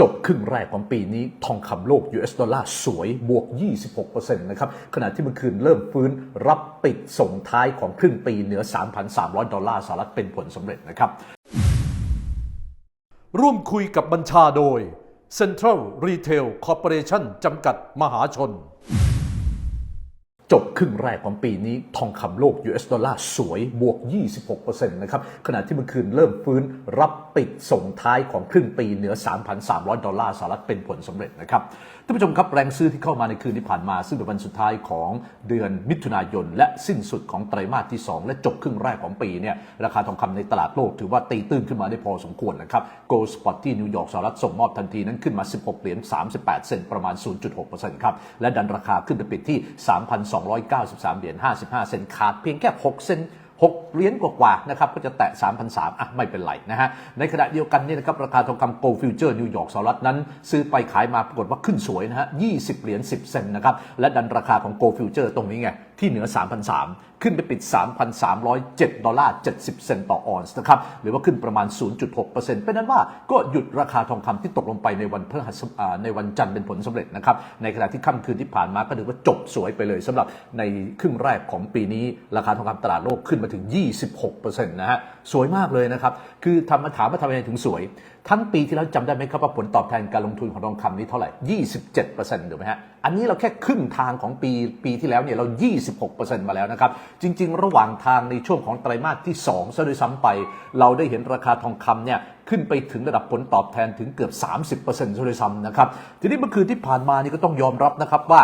จบครึ่งแรกของปีนี้ทองคำโลก US ดอลลาร์สวยบวก 26%นะครับขณะที่เมื่อคืนเริ่มฟื้นรับปิดส่งท้ายของครึ่งปีเหนือ 3,300 ดอลลาร์สหรัฐเป็นผลสำเร็จนะครับ ร่วมคุยกับบัญชาโดย Central Retail Corporation จำกัดมหาชน จบครึ่งแรกของปีนี้ทองคำโลก US ดอลลาร์สวยบวก 26%นะครับขณะที่เมื่อคืนเริ่มฟื้นรับปิดส่งท้ายของครึ่งปีเหนือ 3,300 ดอลลาร์สหรัฐเป็นผลสำเร็จนะครับท่านผู้ชมครับแรงซื้อที่เข้ามาในคืนที่ผ่านมา ซึ่งเป็นวันสุดท้ายของเดือนมิถุนายน และสิ้นสุดของไตรมาสที่ 2 และจบครึ่งแรกของปีเนี่ยราคาทองคำในตลาดโลกถือว่าตีตื้นขึ้นมาได้พอสมควรนะครับ Gold Spot ที่นิวยอร์กสหรัฐส่งมอบทันทีนั้นขึ้นมา 16 เหรียญ38 เซนต์ประมาณ 0.6%ครับและดันราคาขึ้นไปปิดที่293 เหรียญ 55 เซนขาดเพียงแค่ 6 เซน6เหรียญกว่าๆนะครับก็จะแตะ 3,003อะไม่เป็นไรนะฮะ ในขณะเดียวกันนี่นะครับราคาทองคำโกลฟิวเจอร์นิวยอร์กสหรัฐนั้น ซื้อไปขายมาปรากฏว่าขึ้นสวยนะฮะ 20 เหรียญ 10 เซนนะครับ และดันราคาของโกลฟิวเจอร์ตรงนี้ไง ที่เหนือ3,300ขึ้นไปปิด 3,307 ดอลลาร์ 70 เซนต์ต่อออนซ์นะครับ หรือว่าขึ้นประมาณ 0.6%เป็นนั้นว่าก็หยุดราคาทองคำที่ตกลงไปในวันพฤหัสอ่าในวันจันทร์เป็นผลสำเร็จนะครับ ในขณะที่ค่ำคืนที่ผ่านมาก็ถือว่าจบสวยไปเลยสำหรับในครึ่งแรกของปีนี้ราคาทองคำตลาดโลกขึ้นมาถึง 26%นะฮะ สวยมากเลยนะครับ คือทำมาถามว่าทำไมถึงสวย ทั้งปีที่แล้วจำได้ไหมครับว่าผลตอบแทนการลงทุนของทองคำนี้เท่าไหร่ 27%ถูกไหมฮะ อันนี้เราแค่ครึ่งทางของปีปีที่แล้วเนี่ยเรา 26%มาแล้วนะครับ จริง ๆ ระหว่างทางในช่วงของไตรมาสที่ 2 ซะด้วยซ้ำไป เราได้เห็นราคาทองคำเนี่ยขึ้นไปถึงระดับผลตอบแทนถึงเกือบ 30%ซะด้วยซ้ำนะครับ ทีนี้เมื่อคืนที่ผ่านมานี่ก็ต้องยอมรับนะครับว่า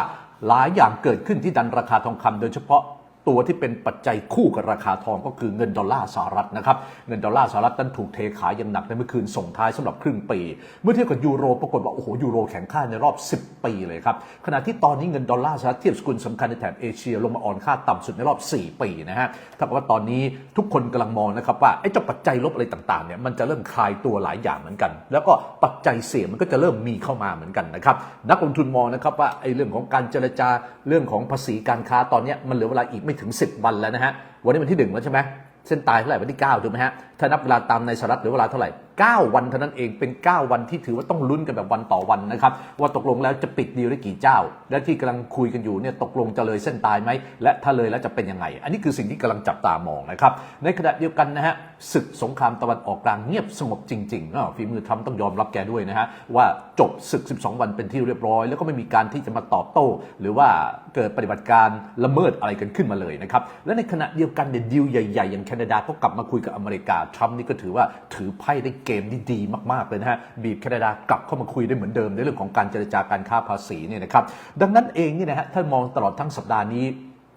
หลายอย่างเกิดขึ้นที่ดันราคาทองคำโดยเฉพาะ ตัวที่เป็นปัจจัยคู่กับราคาทองก็คือเงินดอลลาร์สหรัฐนะครับ เงินดอลลาร์สหรัฐนั้นถูกเทขายอย่างหนักในเมื่อคืนส่งท้ายสำหรับครึ่งปี เมื่อเทียบกับยูโรปรากฏว่าโอ้โหยูโรแข็งค่าในรอบ 10 ปีเลยครับ ขณะที่ตอนนี้เงินดอลลาร์สหรัฐเทียบสกุลสำคัญในแถบเอเชียลงมาอ่อนค่าต่ำสุดในรอบ 4 ปีนะฮะถ้ากับว่าตอนนี้ทุกคนกำลังมองนะครับว่าไอ้เจ้าปัจจัยลบอะไรต่างๆเนี่ยมันจะเริ่มคลายตัวหลายอย่างเหมือนกัน แล้วก็ปัจจัยเสี่ยงมันก็จะเริ่มมีเข้ามาเหมือนกันนะครับนักลงทุนมองนะครับว่าไอ้เรื่องของการเจรจาเรื่องของภาษีการค้าตอนนี้มันเหลือเวลาอีกไม่ถึง 10 วันแล้วนะฮะ วันนี้วันที่หนึ่งแล้วใช่ไหมเส้นตายเท่าไหร่วันที่9ถูกไหมฮะ ถ้านับเวลาตามในสหรัฐหรือเวลาเท่าไหร่ 9 วันเท่านั้นเองเป็น 9 วันที่ถือว่าต้องลุ้นกันแบบวันต่อวันนะครับว่าตกลงแล้วจะปิดดีลได้กี่เจ้า และที่กำลังคุยกันอยู่เนี่ยตกลงจะเลยเส้นตายไหมและถ้าเลยแล้วจะเป็นยังไง อันนี้คือสิ่งที่กำลังจับตามองนะครับในขณะเดียวกันนะฮะศึกสงครามตะวันออกกลางเงียบสงบจริงๆอ้าวฝีมือทรัมป์ต้องยอมรับแกด้วยนะฮะว่าจบศึก 12 วันเป็นที่เรียบร้อย แล้วก็ไม่มีการที่จะมาตอบโต้ หรือว่าเกิดปฏิบัติการละเมิดอะไรกันขึ้นมาเลยนะครับและในขณะเดียวกันเนี่ยดีลใหญ่ๆอย่างแคนาดาก็กลับมาคุยกับอเมริกาทรัมป์นี่ก็ถือว่าถือไพ่ได้เกมที่ดีมากๆเลยนะฮะบีบแคนาดากลับเข้ามาคุยได้เหมือนเดิมในเรื่องของการเจรจาการค้าภาษีเนี่ยนะครับดังนั้นเองเนี่ยนะฮะถ้ามองตลอดทั้งสัปดาห์นี้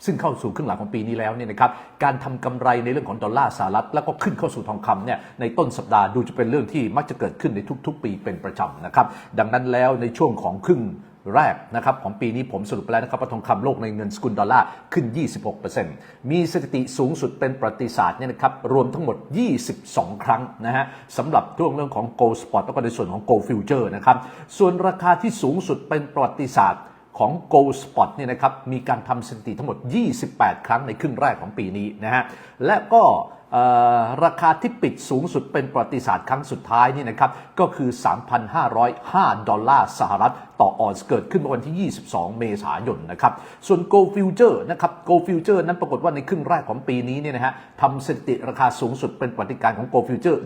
ซึ่งเข้าสู่ครึ่งหลังของปีนี้แล้วเนี่ยนะครับการทำกำไรในเรื่องของดอลลาร์สหรัฐ แล้วก็ขึ้นเข้าสู่ทองคำเนี่ยในต้นสัปดาห์ดูจะเป็นเรื่องที่มักจะเกิดขึ้นในทุก ๆ ปีเป็นประจำนะครับดังนั้นแล้วในช่วงของครึ่ง แรกนะครับของปีนี้ผมสรุปไปแล้วนะครับว่าทองคำโลกในเงินสกุลดอลลาร์ขึ้น 26%มีสถิติสูงสุดเป็นประวัติศาสตร์เนี่ยนะครับรวมทั้งหมด 22 ครั้งนะฮะสำหรับช่วงเรื่องของ Gold Spot แล้วก็ในส่วนของ Gold Future นะครับส่วนราคาที่สูงสุดเป็นประวัติศาสตร์ของ Gold Spot เนี่ยนะครับมีการทำสถิติทั้งหมด 28 ครั้งในครึ่งแรกของปีนี้นะฮะและก็ ราคาที่ปิดสูงสุดเป็นประวัติศาสตร์ครั้งสุดท้ายนี่นะครับก็คือ 3,505 ดอลลาร์สหรัฐต่อออนซ์เกิดขึ้นเมื่อวันที่ 22 เมษายนนะครับ ส่วน Go Future นะครับ Go Future นั้นปรากฏว่าในครึ่งแรกของปีนี้เนี่ยนะฮะทำสถิติราคาสูงสุดเป็นประวัติการของ Go Future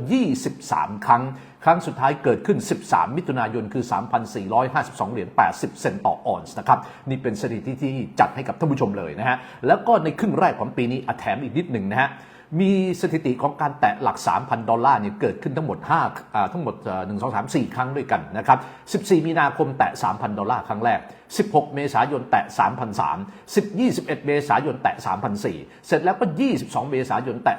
23 ครั้ง ครั้งสุดท้ายเกิดขึ้น 13 มิถุนายน คือ 3,452 เหรียญ 80 เซนต์ต่อออนซ์นะครับ นี่เป็นสถิติที่จัดให้กับท่านผู้ชมเลยนะฮะ แล้วก็ในครึ่งแรกของปีนี้อแถมอีกนิดหนึ่งนะฮะ มีสถิติของการแตะหลัก 3,000 ดอลลาร์เนี่ยเกิดขึ้นทั้งหมด5อ่าทั้งหมดเอ่อ1 2 3 4 ครั้งด้วยกันนะครับ 14 มีนาคมแตะ 3,000 ดอลลาร์ครั้งแรก 16 เมษายนแตะ 3,003 10 21 เมษายนแตะ 3,004 เสร็จแล้วก็ 22 เมษายนแตะ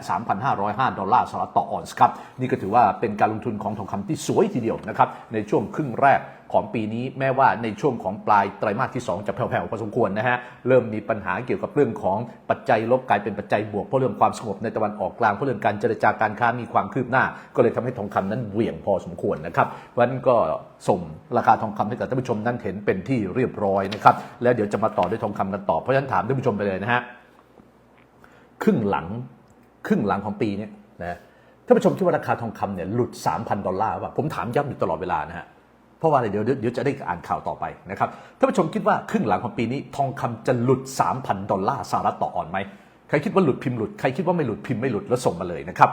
3,505 ดอลลาร์สหรัฐต่อออนซ์ครับ นี่ก็ถือว่าเป็นการลงทุนของทองคำที่สวยทีเดียวนะครับในช่วงครึ่งแรก ของปีนี้แม้ว่าในช่วงของปลายไตรมาสที่ 2 จะแผ่วๆพอสมควรนะฮะเริ่มมีปัญหาเกี่ยวกับเรื่องของปัจจัยลบกลายเป็นปัจจัยบวกเพราะเรื่องความสงบในตะวันออกกลางเพราะเรื่องการเจรจาการค้ามีความคืบหน้า ก็เลยทำให้ทองคำนั้นเหวี่ยงพอสมควรนะครับเพราะฉะนั้นก็ส่งราคาทองคำให้กับท่านผู้ชมนั้นเห็นเป็นที่เรียบร้อยนะครับแล้วเดี๋ยวจะมาต่อด้วยทองคำกันต่อเพราะฉะนั้นถามท่านผู้ชมไปเลยนะฮะครึ่งหลังครึ่งหลังของปีเนี้ท่านผู้ชมคิดว่าราคาทองคำเนี่ยหลุด 3,000 ดอลลาร์ป่ะผมถามย้ำอยู่ตลอดเวลานะฮะ เพราะว่าอะไรเดี๋ยวเดี๋ยวจะได้อ่านข่าวต่อไปนะครับท่านผู้ชมคิดว่าครึ่งหลังของปีนี้ทองคำจะหลุด 3,000 ดอลลาร์สหรัฐต่อออนไหมใครคิดว่าหลุดพิมพ์หลุดใครคิดว่าไม่หลุดพิมพ์ไม่หลุดแล้วส่งมาเลยนะครับ